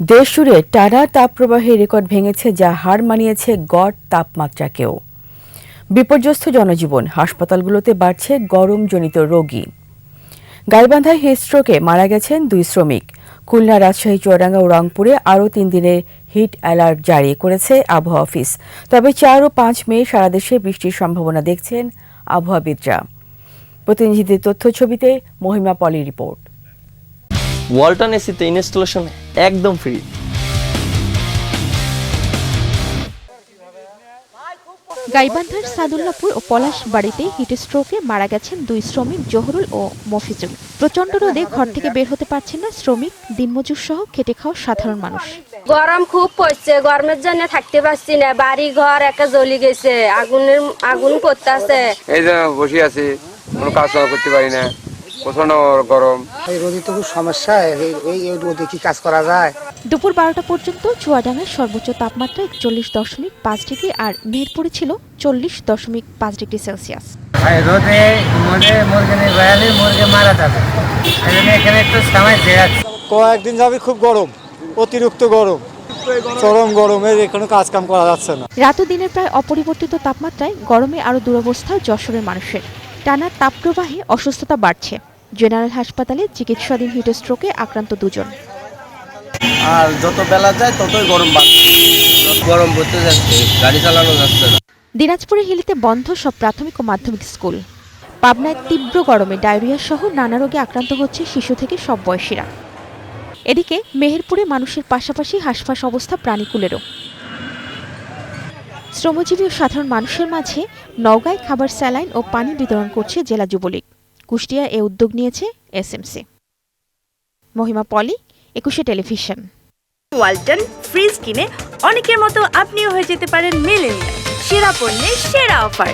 দেশ জুড়ে টানা তাপপ্রবাহের রেকর্ড ভেঙেছে যা হার মানিয়েছে গড় তাপমাত্রাকেও। বিপর্যস্ত জনজীবন, হাসপাতালগুলোতে বাড়ছে গরমজনিত রোগী। গাইবান্ধায় হিটস্ট্রোকে মারা গেছেন দুই শ্রমিক। খুলনা রাজশাহী, চুয়াডাঙ্গা ও রংপুরে আরও তিন দিনের হিট অ্যালার্ট জারি করেছে আবহাওয়া অফিস। তবে চার ও পাঁচ মে সারা দেশে বৃষ্টির সম্ভাবনা দেখছেন আবহাওয়াবিদরা। প্রতিনিধিদের তথ্য ছবিতে মহিমা পলি রিপোর্ট। ওয়ালটন এসিতে ইনস্টলেশন একদম ফ্রি গাইবান্ধার সাদুল্লাপুর ও পলাশ বাড়িতে হিটস্ট্রোকে মারা গেছেন দুই শ্রমিক জহুরুল ও মফিজুল। প্রচণ্ড রোদে ঘর থেকে বের হতে পারছেন না শ্রমিক দিনমজুর সহ খেটে খাওয়া সাধারণ মানুষ। গরম খুব পড়ছে গরমের জন্য থাকতে পারছি না বাড়ি ঘর একটা জ্বলি গেছে আগুনের আগুন করতেছে এই যে বসে আছি কোনো কাজ করতে পারি না। প্রচণ্ড গরম। এই রোদে তো খুব সমস্যা এই রোদে কি কাজ করা যায়? দুপুর বারোটা পর্যন্ত চুয়াডাঙ্গার সর্বোচ্চ তাপমাত্রা একচল্লিশ দশমিক পাঁচ ডিগ্রি আর মেহেরপুরে ছিল চল্লিশ দশমিক পাঁচ ডিগ্রি সেলসিয়াস। রোদে মনে মুরগি বেড়ালে মুরগি মারা যাবে। এখানে একটু সময় কয়েকদিন যাবে খুব গরম অতিরিক্ত গরম চরম গরমে এখানে কাজ কাম করা যাচ্ছে না। রাত ও দিনের প্রায় অপরিবর্তিত তাপমাত্রায় গরমে আরও দুরবস্থা যশোরের মানুষের। টানা তাপপ্রবাহে অসুস্থতা বাড়ছে। জেনারেল হাসপাতালে চিকিৎসাধীন হিটস্ট্রোকে আক্রান্ত দুজন। আর যত বেলা যায় ততই গরম বাড়ছে গরম পড়তে যাচ্ছে গাড়ি চালানো যাচ্ছে না। দিনাজপুরে হিলিতে বন্ধ সব প্রাথমিক ও মাধ্যমিক স্কুল। পাবনায় তীব্র গরমে ডায়রিয়া সহ নানা রোগে আক্রান্ত হচ্ছে শিশু থেকে সব বয়সীরা। এদিকে মেহেরপুরে মানুষের পাশাপাশি হাসফাস অবস্থা প্রাণীকুলেরও। শ্রমজীবী ও সাধারণ মানুষের মাঝে নওগাঁয় খাবার স্যালাইন ও পানি বিতরণ করছে জেলা যুবলীগ। কুষ্টিয়া এ উদ্যোগ নিয়েছে এসএমসি মহিমা পলি, একুশে টেলিভিশন। ওয়ালটন ফ্রিজ কিনে অনেকের মতো আপনিও হয়ে যেতে পারেন মেলেনিয়া সেরা পণ্যের সেরা অফার।